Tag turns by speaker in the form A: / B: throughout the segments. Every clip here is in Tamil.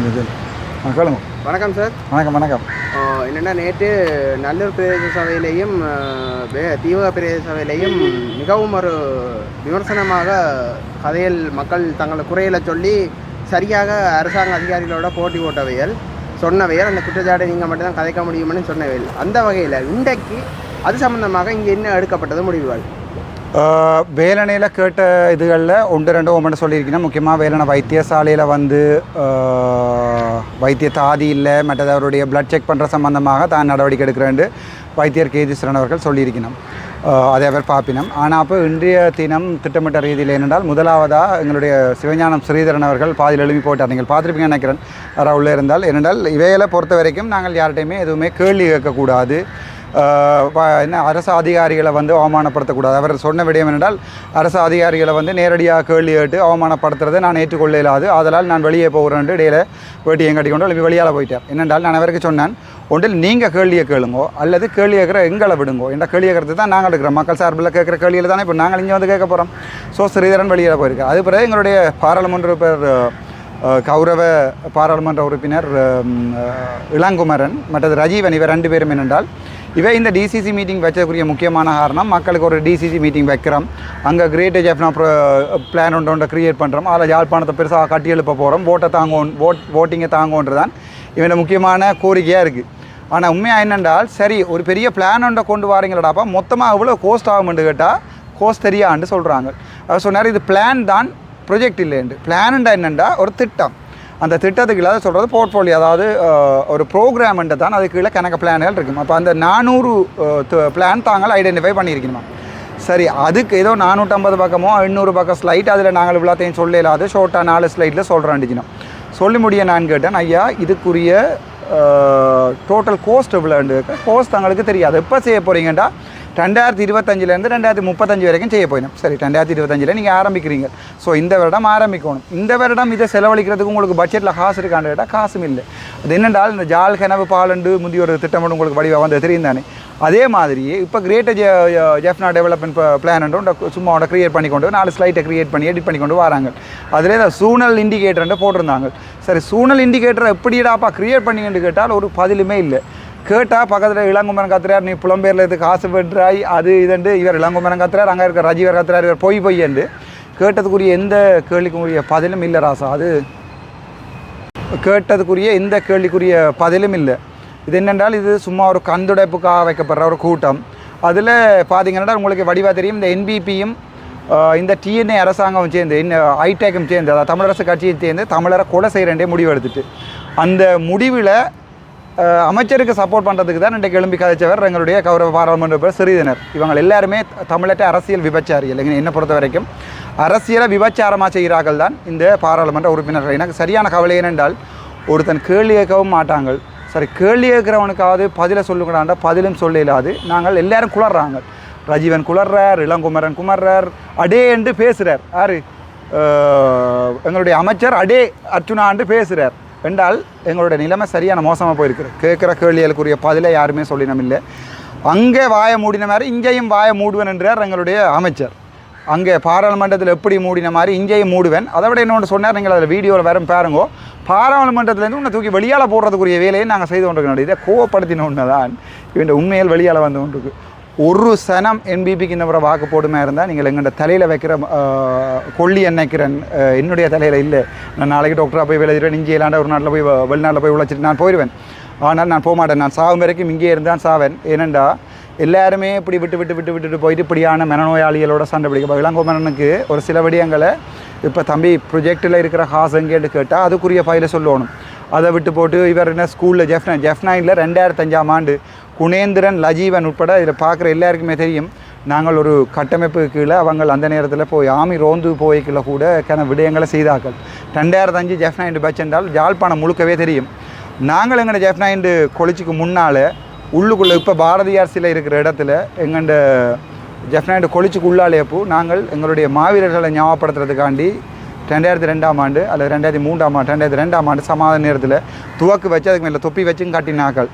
A: கொஞ்சம் சொல்லு ஆ கேளுங்க.
B: வணக்கம் சார்.
A: வணக்கம் வணக்கம்.
B: என்னென்னா நேற்று நல்லூர் பிரதேச சபையிலையும் தீவக பிரதேச சபையிலையும் மிகவும் ஒரு விமர்சனமாக கதையில் மக்கள் தங்கள் குறைகளை சொல்லி சரியாக அரசாங்க அதிகாரிகளோட போட்டி போட்டவையல் சொன்னவையல் அந்த குற்றச்சாட்டை நீங்கள் மட்டும்தான் கதைக்க முடியும்னு சொன்னவையல் அந்த வகையில் இன்றைக்கு அது சம்பந்தமாக இங்கே என்ன எடுக்கப்பட்டது முடிவுகள்?
A: வேலனையில் கேட்ட இதுகளில் ஒன்று ரெண்டு ஒன்று சொல்லியிருக்கேன் முக்கியமாக வேலனை வைத்தியசாலையில் வந்து வைத்திய தாதி இல்லை மற்றது அவருடைய பிளட் செக் பண்ணுற சம்பந்தமாக தான் நடவடிக்கை எடுக்கிறேன் வைத்தியர் கேதீஸ்வரன் அவர்கள் சொல்லியிருக்கணும். ஆஹ், அதை அவர் பார்ப்பினம். ஆனால் அப்போ இன்றைய தினம் திட்டமிட்ட ரீதியில் என்னென்றால் முதலாவதாக எங்களுடைய சிவஞானம் ஸ்ரீதரன் அவர்கள் பாதியில் எழுப்பி போட்டார். நீங்கள் பார்த்துருப்பீங்கன்னு நினைக்கிறேன். யாராவது உள்ளே இருந்தால் ஏனென்றால் இவைகளை பொறுத்த வரைக்கும் நாங்கள் யார்கிட்டையுமே எதுவுமே கேள்வி கேட்கக்கூடாது. என்ன அரசு அதிகாரிகளை வந்து அவமானப்படுத்தக்கூடாது. அவர் சொன்ன விடயம் என்றால் அரசு அதிகாரிகளை வந்து நேரடியாக கேள்வி கேட்டு அவமானப்படுத்துறதை நான் ஏற்றுக்கொள்ள இல்லாது அதனால் நான் வெளியே போகிறேன் இடையில வேட்டியை கட்டி கொண்டு வெளியால் போயிட்டேன் என்னென்றால் நான் அவருக்கு சொன்னேன் ஒன்றில் நீங்கள் கேள்வியை கேளுங்கோ அல்லது கேள்வி கேட்குற எங்களை விடுங்கோ. என்ற கேள்வி கேட்கறது தான் நாங்கள் இருக்கிறோம். மக்கள் சார்பில் கேட்குற கேள்வியில் தானே இப்போ நாங்கள் இங்கே வந்து கேட்க போகிறோம் ஸோ ஸ்ரீதரன் வெளியில் போயிருக்கார். அது பிறகு எங்களுடைய பாராளுமன்ற பேர் கௌரவ பாராளுமன்ற உறுப்பினர் இளங்குமரன் மற்றது ரஜீவன் இவர் ரெண்டு பேரும் என்னென்றால் இவை இந்த டிசிசி மீட்டிங் வச்சதுக்குரிய முக்கியமான காரணம் மக்களுக்கு ஒரு டிசிசி மீட்டிங் வைக்கிறோம். அங்கே கிரேட் ஜெஃப்னா பிளான் ஒன்று ஒன்று க்ரியேட் பண்ணுறோம் அதில் யாழ்ப்பாணத்தை பெருசாக கட்டி எழுப்ப போகிறோம் ஓட்டை தாங்கும் ஓட் ஓட்டிங்கை தாங்குவோன்றது தான் இவனோட முக்கியமான கோரிக்கையாக இருக்குது ஆனால் உண்மையாக என்னென்றால் சரி ஒரு பெரிய பிளான் ஒன்றை கொண்டு வரீங்களடாப்பா மொத்தமாக எவ்வளோ கோஸ்ட் ஆகும்னு கேட்டால் கோஸ்ட் தெரியான்னு சொல்கிறாங்க அவர் சொன்னார் இது பிளான் தான் ப்ரொஜெக்ட் இல்லைண்டு பிளான்ண்டா என்னென்னா ஒரு திட்டம். அந்த திட்டத்துக்கு இல்லாத சொல்கிறது போர்ட்ஃபோலியோ அதாவது ஒரு ப்ரோக்ராம்ன்ட்டு தான் அதுக்கு கீழே கணக்கு பிளான்கள் இருக்கும் அப்போ அந்த நானூறு பிளான் தாங்கள் ஐடென்டிஃபை பண்ணியிருக்கணுமா சரி அதுக்கு ஏதோ நானூற்றம்பது பக்கமோ எண்ணூறு பக்கம் ஸ்லைட் அதில் நாங்கள் இவ்வளோத்தையும் சொல்ல ஷோர்ட்டாக நாலு ஸ்லைட்டில் சொல்கிறேன் சொல்லி முடிய நான் கேட்டேன் ஐயா இதுக்குரிய டோட்டல் கோஸ்ட் எவ்வளோண்டு கோஸ்ட் தங்களுக்கு தெரியாது. எப்போ செய்ய போகிறீங்கடா ரெண்டாயிரத்தி இருபத்தஞ்சிலேருந்து ரெண்டாயிரத்தி முப்பத்தஞ்சு வரைக்கும் செய்ய போயிடும். சரி ரெண்டாயிரத்தி இருபத்தஞ்சில் நீங்கள் ஆரம்பிக்கிறீங்க. ஸோ இந்த வருடம் ஆரம்பிக்கணும். இந்த வருடம் இதை செலவழிக்கிறதுக்கு உங்களுக்கு பட்ஜெட்டில் காசு இருக்கான்னு கேட்டால் காசும் இல்லை. அது என்னென்றால் இந்த ஜால் கனவு பாலண்டு முந்தைய ஒரு திட்டம் உங்களுக்கு வடிவாக வந்து தெரியும் தானே? அதே மாதிரி இப்போ கிரேட்டர் ஜெ ஜெஃப்னா டெவலப்மெண்ட் பிளான்ன்ற சும்மா அவனை க்ரியேட் பண்ணி கொண்டு நாலு ஸ்லைட்டை க்ரியேட் பண்ணி எடிட் பண்ணி கொண்டு வராங்க. அதில் இந்த சூனல் இண்டிகேட்டர்ன்ட்டு போட்டிருந்தாங்க. சரி சூனல் இண்டிகேட்டரை எப்படிடாப்பா க்ரியேட் பண்ணிங்கன்னு கேட்டால் ஒரு பதிலுமே இல்லை. கேட்டால் பக்கத்தில் இளங்குமரன் கத்துறார் நீ புலம்பெயரில் இது காசு பெற்றாய் அது இதுண்டு இவர் இளங்குமரன் கத்துறார் அங்கே இருக்க ரஜீவர் கத்துறார் இவர் பொய் பொய்யண்டு கேட்டதுக்குரிய எந்த கேள்விக்குரிய பதிலும் இல்லை ராசா அது கேட்டதுக்குரிய எந்த கேள்விக்குரிய பதிலும் இல்லை. இது என்னென்றால் இது சும்மா ஒரு கந்துடைப்புக்காக வைக்கப்படுற ஒரு கூட்டம். அதில் பார்த்தீங்கன்னா உங்களுக்கு வடிவாக தெரியும் இந்த என்பிபியும் இந்த டிஎன்ஏ அரசாங்கம் சேர்ந்து இன்ன ஐடெக்கும் சேர்ந்து அதாவது தமிழரசு கட்சியும் சேர்ந்து தமிழரை கொலை செய்கிறேன்டே முடிவு எடுத்துட்டு அந்த முடிவில் அமைச்சருக்கு சப்போர்ட் பண்ணுறதுக்கு தான் இன்றைக்கு எழும்பி கதைச்சவர் எங்களுடைய கௌரவ பாராளுமன்ற பேர் சிறிதனர். இவங்க எல்லாருமே தமிழற்ற அரசியல் விபச்சாரிகள். இல்லைங்க என்னை பொறுத்த வரைக்கும் அரசியலை விபச்சாரமாக செய்கிறார்கள் தான் இந்த பாராளுமன்ற உறுப்பினர்கள். எனக்கு சரியான கவலை என்னென்றால் ஒருத்தன் கேள்வி கேட்கவும் மாட்டாங்கள் சரி கேள்வி கேட்குறவனுக்காவது பதிலை சொல்லுங்கடாண்டா பதிலும் சொல்ல இல்லாது நாங்கள் எல்லாரும் குளர்றாங்க. ரஜீவன் குளர்றார் இளங்குமரன் குமர்றார் அடே என்று பேசுகிறார் யார்? எங்களுடைய அமைச்சர் அடே அர்ச்சுனாண்டு பேசுகிறார் என்றால் எங்களுடைய நிலைமை சரியான மோசமாக போயிருக்குது கேட்குற கேள்விகளுக்குரிய பதிலை யாருமே சொல்லினோம் இல்லை அங்கே வாயை மூடின மாதிரி இங்கேயும் வாயை மூடுவேன் என்றார் எங்களுடைய அமைச்சர். அங்கே பாராளுமன்றத்தில் எப்படி மூடின மாதிரி இங்கேயும் மூடுவேன். அதை விட இன்னொன்று சொன்னார் நீங்கள் அதில் வீடியோவில் வரும் பாருங்கோ. பாராளுமன்றத்துலேருந்து உன்னை தூக்கி வெளியால் போடுறதுக்குரிய வேலையை நாங்கள் செய்து கொண்டிருக்கோம் இதை கோவப்படுத்தின ஒன்று தான் இவன் உண்மையில் வெளியால் வந்து கொண்டிருக்கு. ஒரு சனம் என்பிபிக்கு இந்த முறை வாக்கு போடுமா இருந்தால் நீங்கள் எங்கள்கிட்ட தலையில் வைக்கிற கொள்ளி எண்ணெய்க்கிறேன் என்னுடைய தலையில் இல்லை. நான் நாளைக்கு டாக்டராக போய் விளையாடுவேன் இங்கே இல்லாண்ட ஒரு நாட்டில் போய் வெளிநாட்டில் போய் உழைச்சிட்டு நான் போயிடுவேன் ஆனால் நான் போக மாட்டேன் நான் சாகும் வரைக்கும் இங்கே இருந்தான் சாவேன். ஏனெண்டா எல்லாருமே இப்படி விட்டு விட்டு விட்டு விட்டுட்டு போயிட்டு இப்படியான மனநோயாளிகளோட சண்டை பிடிக்க இளங்கோமரனுக்கு ஒரு சில விடயங்களை இப்போ தம்பி ப்ரொஜெக்டில் இருக்கிற காசு எங்கேன்னு கேட்டால் அதுக்குரிய ஃபைலை சொல்லணும் அதை விட்டு போட்டு இவர் என்ன ஸ்கூலில் ஜெஃப்னா ஜெஃப்னாயில் ரெண்டாயிரத்தஞ்சாம் ஆண்டு குணேந்திரன் லஜீவன் உட்பட இதில் பார்க்குற எல்லாருக்குமே தெரியும். நாங்கள் ஒரு கட்டமைப்பு கீழே அவங்க அந்த நேரத்தில் போய் ஆமி ரோந்து போய்க்குள்ள கூட கன விடயங்களை செய்தார்கள். ரெண்டாயிரத்தஞ்சு ஜெஃப்னாயிண்டு பேட்ச் என்றால் ஜாழ்ப்பாணம் முழுக்கவே தெரியும். நாங்கள் எங்களோட ஜெஃப்னாயிண்டு கொளிச்சிக்கு முன்னால் உள்ளுக்குள்ளே இப்போ பாரதியார் சிலை இருக்கிற இடத்துல எங்கண்ட ஜெஃப்னாயிண்டு கொளிச்சிக்கு உள்ளாலேப்போ நாங்கள் எங்களுடைய மாவீரர்களை ஞாபகப்படுத்துறதுக்காண்டி ரெண்டாயிரத்தி ரெண்டாம் ஆண்டு அல்லது ரெண்டாயிரத்தி மூன்றாம் ஆண்டு ரெண்டாயிரத்தி ரெண்டாம் ஆண்டு சமாதான நேரத்தில் துவக்கு வச்சு அதுக்கு மேலே தொப்பி வச்சும் காட்டினார்கள்.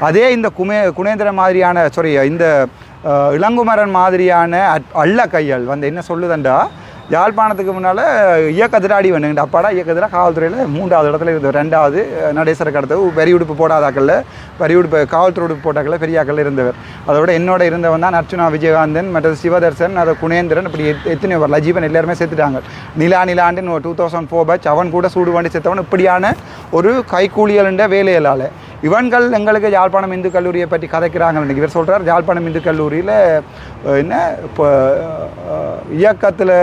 A: அதே இந்த குமே குணேந்திரன் மாதிரியான சாரி இந்த இளங்குமரன் மாதிரியான அட்- அள்ள கையால் வந்து என்ன சொல்லுதண்டா? யாழ்ப்பாணத்துக்கு முன்னால் இயக்கத்தில் அடி வேணுங்க அப்பாடா இயக்கத்தில் காவல்துறையில் மூன்றாவது இடத்துல இருந்தோம் ரெண்டாவது அஹ், நடேசருக்கு அடுத்தது பெரிய உடுப்பு போடாதாக்கல்ல பெரிய உடுப்பு காவல்துறை உடுப்பு போட்டாக்கல்ல பெரியாக்கள் இருந்தவர். அதோட என்னோட இருந்தவன் தான் அர்ச்சுனா விஜயகாந்தன் மற்றது சிவதர்சன் அதை குணேந்திரன் இப்படி எத்தனை எத்தனையோ பேர். லஜீவன் எல்லாருமே செத்துட்டாங்க நிலா நிலாண்டுன்னு டூ தௌசண்ட் ஃபோர் பேட்ச் அவன் கூட சூடு வண்டி செத்தவன் இப்படியான ஒரு கைக்கூலியல்ன்ற வேலையிலால். இவன்கள் எங்களுக்கு யாழ்ப்பாணம் இந்து கல்லூரியை பற்றி கதைக்கிறாங்க இவர் சொல்கிறார் யாழ்ப்பாணம் இந்து கல்லூரியில் என்ன இப்போ இயக்கத்தில்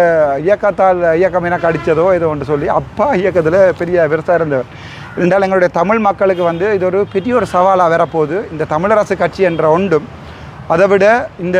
A: இயக்கத்தால் இயக்கம் எனக்கு அடித்ததோ இதை ஒன்று சொல்லி அப்பா இயக்கத்தில் பெரிய பெருசாக இருந்தவர். இருந்தாலும் எங்களுடைய தமிழ் மக்களுக்கு வந்து இது ஒரு பெரிய ஒரு சவாலாக வரப்போகுது. இந்த தமிழரசு கட்சி என்ற ஒன்றும் அதை விட இந்த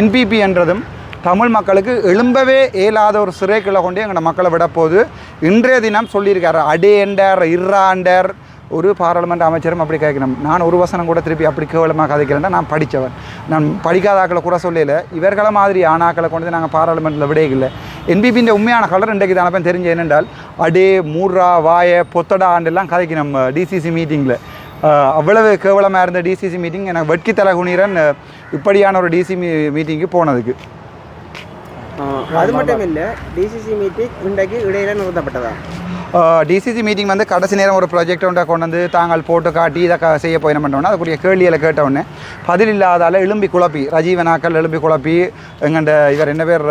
A: என்பிபி என்றதும் தமிழ் மக்களுக்கு எழும்பவே இயலாத ஒரு சிறைக்குள்ளே கொண்டு எங்களோட மக்களை விடப்போகுது. இன்றைய தினம் சொல்லியிருக்காரு அடேண்டர் இர்ராண்டர் ஒரு பாராளுமன்ற அமைச்சரும் அப்படி கேட்கணும். நான் ஒரு வசனம் கூட திருப்பி அப்படி கேவலமாக கதைக்கிறேன்னா நான் படித்தவன். நான் படிக்காத ஆக்களை கூட சொல்லல. இவர்களை மாதிரி ஆணாக்களை கொண்டு வந்து நாங்கள் பாராளுமன்றத்தில் விடையில்லை. என்பிபியின் உண்மையான கலர் இன்றைக்கு தானப்ப தெரிஞ்சு என்னென்றால் அடே மூர்ரா வாய பொத்தடா ஆண்டெல்லாம் கதைக்கணும் டிசிசி மீட்டிங்கில் அவ்வளவு கேவலமாக இருந்த டிசிசி மீட்டிங் எனக்கு வெட்கி தலை குனிரன் இப்படியான ஒரு டிசி மீ மீட்டிங்கு போனதுக்கு.
B: அது மட்டும் இல்லை டிசிசி மீட்டிங் இன்றைக்கு இடையில நிறுத்தப்பட்டதா?
A: டிசிசி மீட்டிங் வந்து கடைசி நேரம் ஒரு ப்ராஜெக்ட் ஒன்றை கொண்டு வந்து தாங்கள் போட்டு காட்டி இதை க செய்ய போய் என்ன பண்ணோன்னா அதுக்குரிய கேள்வியில் கேட்டவுடனே பதில் இல்லாதால எலும்பி குழப்பி ரஜீவனாக்கள் எலும்பி குழப்பி எங்கண்ட இவர் என்ன பேர்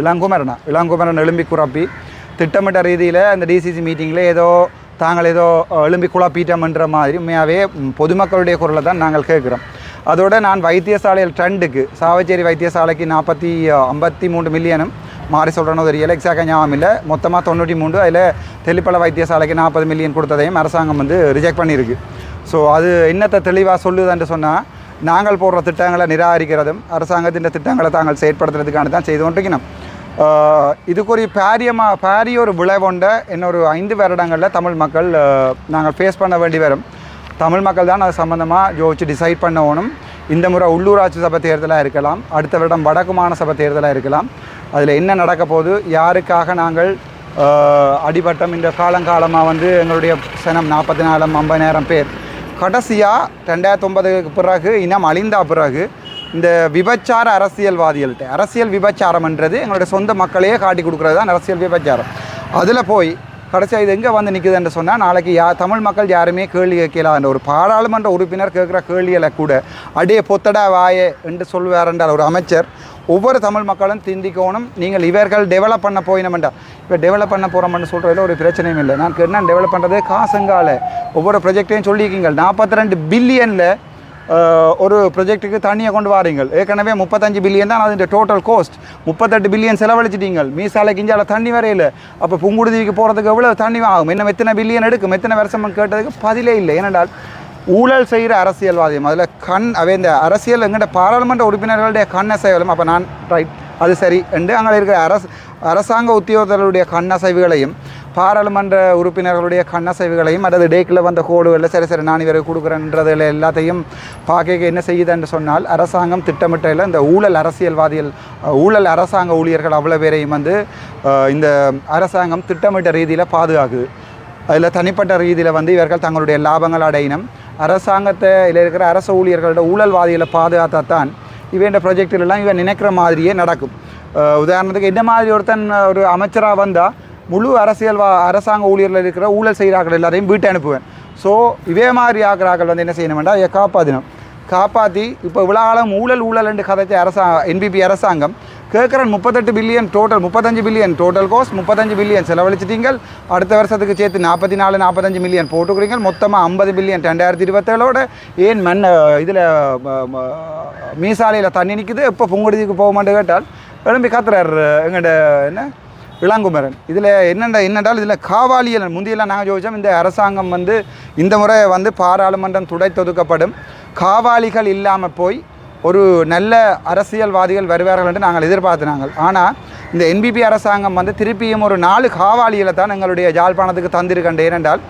A: இளங்குமரனா இளங்குமரன் எலும்பி குழப்பி திட்டமிட்ட ரீதியில் அந்த டிசிசி மீட்டிங்கில் ஏதோ தாங்கள் ஏதோ எலும்பி குழப்பிட்டோம்ன்ற மாதிரி உண்மையாகவே பொதுமக்களுடைய குரலை தான் நாங்கள் கேட்குறோம். அதோடு நான் வைத்தியசாலையில் ட்ரெண்டுக்கு சாவச்சேரி வைத்தியசாலைக்கு நாற்பத்தி ஐம்பத்தி மூன்று மில்லியனும் மாறி சொல்கிறனோ தெரியல எக்ஸாக்டாக ஞாபகம் இல்லை. மொத்தமாக தொண்ணூற்றி மூன்று அதில் தெளிப்பள வைத்தியசாலைக்கு நாற்பது மில்லியன் கொடுத்ததையும் அரசாங்கம் வந்து ரிஜெக்ட் பண்ணியிருக்கு. ஸோ அது என்னத்தை தெளிவாக சொல்லுதுன்னு சொன்னால் நாங்கள் போடுற திட்டங்களை நிராகரிக்கிறதும் அரசாங்கத்தின் திட்டங்களை தாங்கள் செயற்படுத்துறதுக்கான தான் செய்து கொண்டிருக்கணும் ஆஹ் இதுக்கு ஒரு பாரியமா பாரிய ஒரு விளைவுண்ட இன்னொரு ஐந்து வருடங்களில் தமிழ் மக்கள் நாங்கள் ஃபேஸ் பண்ண வேண்டி வரும். தமிழ் மக்கள் தான் அது சம்மந்தமாக யோசிச்சு டிசைட் பண்ணணும் இந்த முறை உள்ளூராட்சி சபை தேர்தலாக இருக்கலாம் அடுத்த வருடம் வடக்கு மாகாண சபை தேர்தலாக இருக்கலாம். அதில் என்ன நடக்க போகுது யாருக்காக நாங்கள் அடிபட்டம்? இந்த காலங்காலமாக வந்து எங்களுடைய சனம் நாற்பத்தி நாலு ஐம்பதாயிரம் பேர். கடைசியாக ரெண்டாயிரத்தி ஒன்பதுக்கு பிறகு இனம் அழிந்தா பிறகு இந்த விபச்சார அரசியல்வாதிகள்கிட்ட அரசியல் விபச்சாரம்ன்றது எங்களுடைய சொந்த மக்களையே காட்டி கொடுக்குறது தான் அரசியல் விபச்சாரம். அதில் போய் கடைசியாக இது எங்கே வந்து நிற்குதுன்னு சொன்னால் நாளைக்கு யா தமிழ் மக்கள் யாருமே கேள்வி கேட்கலான்ற ஒரு பாராளுமன்ற உறுப்பினர் கேட்குற கேள்விகளை கூட அடே பொத்தடா வாயே என்று சொல்வாருன்றார் ஒரு அமைச்சர். ஒவ்வொரு தமிழ் மக்களும் திந்திக்கணும் நீங்கள் இவர்கள் டெவலப் பண்ண போயினமெண்டா இப்போ டெவலப் பண்ண போகிறோம்னு சொல்கிறதுல ஒரு பிரச்சனையும் இல்லை. நான் என்ன டெவலப் பண்ணுறது காசுங்கால. ஒவ்வொரு ப்ரொஜெக்டையும் சொல்லியிருக்கீங்க. நாற்பத்தி ரெண்டு பில்லியனில் ஒரு ப்ரொஜெக்ட்டுக்கு தண்ணியை கொண்டு வாரீங்கள் ஏற்கனவே முப்பத்தஞ்சு பில்லியன் தான் அது டோட்டல் கோஸ்ட் முப்பத்தெட்டு பில்லியன் செலவழிச்சிட்டீங்க. மீசாலை கிஞ்சால தண்ணி வரையில் அப்போ புங்குடுதிக்கு போகிறதுக்கு எவ்வளோ தண்ணி ஆகும்? இன்னும் எத்தனை பில்லியன் எடுக்கும்? எத்தனை வருஷம் கேட்டதுக்கு பதிலே இல்லை. ஏனென்றால் ஊழல் செய்கிற அரசியல்வாதியும் அதில் கண் அவை இந்த அரசியல் எங்கிட்ட பாராளுமன்ற உறுப்பினர்களுடைய கண் அப்போ நான் ரைட் அது சரி என்று அங்கே இருக்கிற அரசு அரசாங்க உத்தியோகத்தர்களுடைய கண்ணசைவுகளையும் பாராளுமன்ற உறுப்பினர்களுடைய கண்ணசைவுகளையும் அல்லது டேக்கில் வந்த கோடுகளில் சரி சரி நான் இவரை கொடுக்குறேன்றதில் எல்லாத்தையும் பார்க்க என்ன செய்யுதுன்னு சொன்னால் அரசாங்கம் திட்டமிட்டையில் இந்த ஊழல் அரசியல்வாதிகள் ஊழல் அரசாங்க ஊழியர்கள் அவ்வளோ பேரையும் வந்து இந்த அரசாங்கம் திட்டமிட்ட ரீதியில் பாதுகாக்குது. அதில் தனிப்பட்ட ரீதியில் வந்து இவர்கள் தங்களுடைய லாபங்கள் அடையணும். அரசாங்கத்தை இருக்கிற அரச ஊழியர்களோட ஊழல்வாதிகளை பாதுகாத்தா தான் இவன் ப்ரொஜெக்டிலெல்லாம் இவன் நினைக்கிற மாதிரியே நடக்கும். உதாரணத்துக்கு என்ன மாதிரி ஒருத்தன் ஒரு அமைச்சராக வந்தால் முழு அரசியல் வா அரசாங்க ஊழியர்கள் இருக்கிற ஊழல் செய்கிறார்கள் எல்லாரையும் வீட்டை அனுப்புவேன். ஸோ இதே மாதிரி ஆகிறார்கள் வந்து என்ன செய்யணும்டா இதை காப்பாற்றினோம் காப்பாற்றி இப்போ இவ்வளோ காலம் ஊழல் ஊழல் என்று கதைச்ச அரசாங்க என்பிபி அரசாங்கம் கேட்குறேன் முப்பத்தெட்டு பில்லியன் டோட்டல் முப்பத்தஞ்சு பில்லியன் டோட்டல் கோஸ்ட் முப்பத்தஞ்சு பில்லியன் செலவழிச்சிட்டீங்க அடுத்த வருஷத்துக்கு சேர்த்து நாற்பத்தி நாலு நாற்பத்தஞ்சு மில்லியன் போட்டுக்கிறீங்க மொத்தமாக ஐம்பது பில்லியன் ரெண்டாயிரத்தி இருபத்தேழோட. ஏன் மண் இதில் மீசாலையில் தண்ணி நிற்குது எப்போ புங்குடுதிக்கு போக மாட்டேன் கேட்டால் எழும்பி கத்துறார் எங்கள்ட என்ன? இளங்குமரன். இதில் என்னென்ன என்னென்றால் இதில் காவாலியல் முந்தியெல்லாம் நாங்கள் யோசிச்சோம் இந்த அரசாங்கம் வந்து இந்த முறை வந்து பாராளுமன்றம் துடைத்தொதுக்கப்படும். காவாலிகள் இல்லாமல் போய் ஒரு நல்ல அரசியல்வாதிகள் வருவார்கள் என்று நாங்கள் எதிர்பார்த்தினாங்க. ஆனால் இந்த என்பிபி அரசாங்கம் வந்து திருப்பியும் ஒரு நாலு காவாலிகளை தான் எங்களுடைய ஜாழ்ப்பாணத்துக்கு தந்திருக்கேன் ஏனென்றால்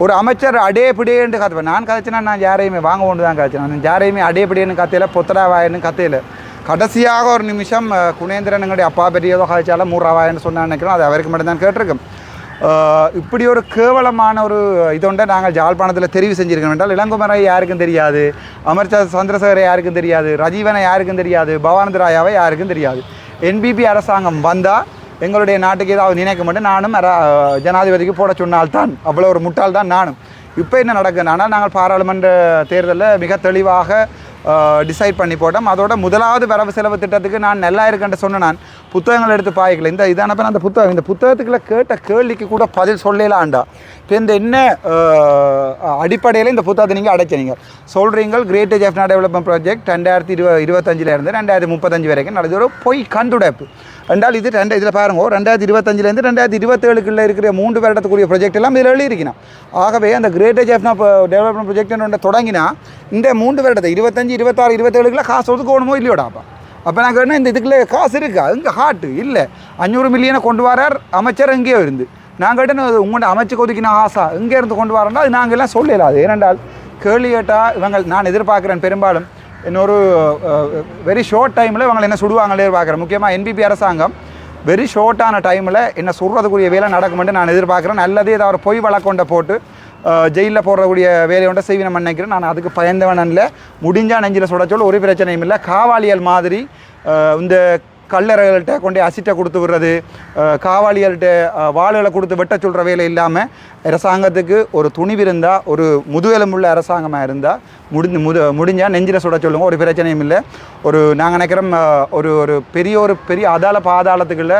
A: ஒரு அமைச்சர் அடே பிடேன்னு கத்துவேன் நான் கதைச்சினா நான் யாரையுமே வாங்க கொண்டு தான் கதைச்சேன். நான் யாரையுமே அடே பிடேன்னு கத்தையில பொத்தடா வாயன்னு கடைசியாக ஒரு நிமிஷம் அஹ், குணேந்திரன் எங்களுடைய அப்பா பெரியதோ கதைச்சாலும் மூறாவாயன்னு சொன்னான்னு நினைக்கிறோம். அது அவருக்கு மட்டும்தான் தான் இப்படி ஒரு கேவலமான ஒரு இதொண்ட நாங்கள் ஜாழ்ப்பாணத்தில் தெரிவு செஞ்சுருக்கோம் என்றால் இளங்குமரை யாருக்கும் தெரியாது அமர்ச்சா சந்திரசேகரை யாருக்கும் தெரியாது ரஜீவனை யாருக்கும் தெரியாது பவானந்த ராயாவை யாருக்கும் தெரியாது. என்பிபி அரசாங்கம் வந்தால் எங்களுடைய நாட்டுக்கு ஏதாவது நினைக்க மாட்டேன் நானும் ஜனாதிபதிக்கு போட சொன்னால்தான் அவ்வளோ ஒரு முட்டாள் தான் நானும். இப்போ என்ன நடக்குதுன்னா நாங்கள் பாராளுமன்ற தேர்தலில் மிக தெளிவாக டிசைட் பண்ணி போட்டோம் அதோட முதலாவது வரவு செலவு திட்டத்துக்கு நான் நல்லா இருக்கேன்ட்டு சொன்னேன் நான் புத்தகங்கள் எடுத்து பாய்க்கல. இந்த இதானப்ப அந்த புத்தகம் இந்த புத்தகத்துக்குள்ள கேட்ட கேள்விக்கு கூட பதில் சொல்லலாண்டா இப்போ இந்த என்ன அடிப்படையில் இந்த புத்தகத்தை நீங்கள் அடைச்சீங்க சொல்கிறீங்க கிரேட் ஜெஃப்னா டெவலப்மெண்ட் ப்ராஜெக்ட் ரெண்டாயிரத்தி இருபது இருபத்தஞ்சில் இருந்து ரெண்டாயிரத்தி முப்பத்தஞ்சு வரைக்கும் நடந்தது. ஒரு பொய் கண்டுடைப்பு ரெண்டால் இது ரெண்டு இதில் பாருங்க. ரெண்டாயிரத்தி இருபத்தஞ்சிலேருந்து ரெண்டாயிரத்தி இருபத்தேழுக்குள்ள இருக்கிற மூன்று வருடத்துக்குரிய ப்ராஜெக்ட் எல்லாம் இதில் எழுதியிருக்கணும். ஆகவே அந்த கிரேட்டேஜ் எஃப்னா டெவலப்மெண்ட் ப்ராஜெக்ட் தொடங்கினா இந்த மூன்று வருடத்தை இருபத்தஞ்சு இருபத்தாறு இருபத்தேழுக்குள்ள காசு ஒதுக்கணுமோ இல்லையோடாப்பா அப்போ. நான் கேட்டேன் இந்த இதுக்குள்ளே காசு இருக்கா? இங்கே ஹாட்டு இல்லை. அஞ்சூறு மில்லியனை கொண்டு வரார் அமைச்சர் எங்கேயோ இருந்து. நான் கேட்டேன் உங்கள்கிட்ட அமைச்சு ஒதுக்கின ஆசா இங்கே இருந்து கொண்டு வரேன்னா அது நாங்கள் எல்லாம் சொல்லல. அது ஏனென்றால் கேள்வி கேட்டால் இவங்க நான் எதிர்பார்க்குறேன் பெரும்பாலும். இன்னொரு வெரி ஷார்ட் டைமில் இவங்களை என்ன சுடுவாங்களே பார்க்குறேன். முக்கியமாக என்பிபி அரசாங்கம் வெரி ஷார்ட்டான டைமில் என்ன சுடுறதுக்குரிய வேலை நடக்குமென்று நான் எதிர்பார்க்குறேன். நல்லதே ஏதாவது பொய் வழக்கொண்ட போட்டு ஜெயிலில் போடுறக்கூடிய வேலையோட செய்வினம் நினைக்கிறேன். நான் அதுக்கு பயந்தவன் இல்லை முடிஞ்சால் நெஞ்சில் சுட சொல்ல ஒரு பிரச்சனையும் இல்லை. காவாலியல் மாதிரி இந்த கல்லறைகள்கிட்ட கொண்டு அசிட்டை கொடுத்து விடுறது காவாளிகள்கிட்ட வாள்களை கொடுத்து வெட்ட சொல்கிற வேலை இல்லாமல் அரசாங்கத்துக்கு ஒரு துணிவு இருந்தால் ஒரு முதுகெலும்புள்ள அரசாங்கமாக இருந்தால் முடிஞ்சு முது முடிஞ்சால் நெஞ்சில் சுட சொல்லுங்கள் ஒரு பிரச்சனையும் இல்லை. ஒரு நாங்கள் நினைக்கிறோம் ஒரு ஒரு பெரிய ஒரு பெரிய அதால பாதாளத்துக்குள்ளே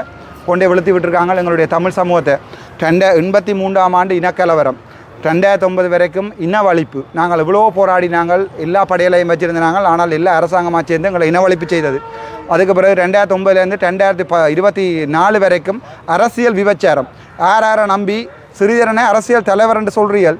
A: கொண்டே வெளுத்தி விட்டுருக்காங்க எங்களுடைய தமிழ் சமூகத்தை. ரெண்ட எண்பத்தி மூன்றாம் ஆண்டு இனக்கலவரம். ரெண்டாயிரத்தி ஒன்பது வரைக்கும் இனவழிப்பு நாங்கள் எவ்வளோ போராடி நாங்கள் எல்லா படையலையும் வச்சுருந்தாங்க ஆனால் எல்லா அரசாங்கமாக சேர்ந்து எங்களை இனவழிப்பு செய்தது. அதுக்கு பிறகு ரெண்டாயிரத்தி ஒம்பதுலேருந்து ரெண்டாயிரத்தி ப இருபத்தி நாலு வரைக்கும் அரசியல் விபச்சாரம். ஆர் ஆரை நம்பி சிறிதரனை அரசியல் தலைவர் என்று சொல்றீர்கள்.